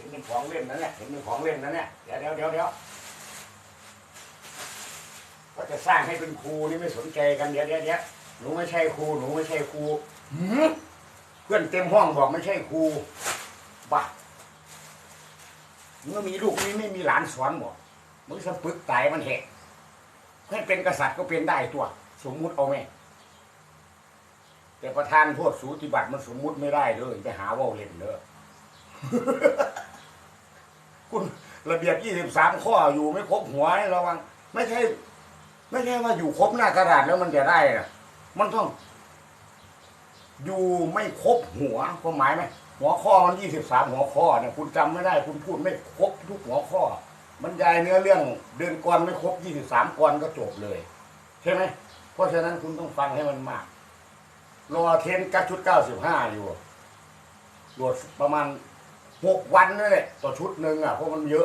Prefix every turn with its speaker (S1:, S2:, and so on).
S1: ห็นเป็นของเล่นนะเนี่ยเห็นเป็นของเล่นนะเนี่ยเดี๋ยวเดี๋ยวเดี๋ยวเดี๋ยวก็จะสร้างให้เป็นครูนี่ไม่สนใจกันเดี๋ยวเดี๋ยวเดี๋ยวหนูไม่ใช่ครูหนูไม่ใช่ครูหืมเพื่อนเต็มห้องบอกไม่ใช่ครูบ้าเมื่อมีลูกนี้ไม่มีหลานสอนบอกมึงสะปึกตายมันเหตุให้เป็นกษัตริย์ก็เป็นได้ตัว สมมุติเอาไหมแต่ประธานพวกสูติบัติมันสมมุติไม่ได้เลยไปหาเว่าเล่นเลยคุณ ระเบียบยี่สิบสามข้ออยู่ไม่ครบหัวให้ระวัง ไม่ใช่ ไม่ใช่ว่าอยู่ครบหน้ากระดาษแล้วมันจะได้นะมันต้อง อยู่ไม่ครบหัวความหมายไหมหัวข้อมันยี่สิบสามหัวข้อเนี่ยคุณจำไม่ได้ คุณพูดไม่ครบทุกหัวข้อบรรยายเนื้อเรื่องเดินกรไม่ครบยี่สิบสามกรก็จบเลย ใช่ไหมเพราะฉะนั้นคุณต้องฟังให้มันมาก รอเทนกัชุดเก้าสิบห้าอยู่โหลดประมาณหกวันนั่นแหละต่อชุดหนึ่งอะเพราะมันเยอะ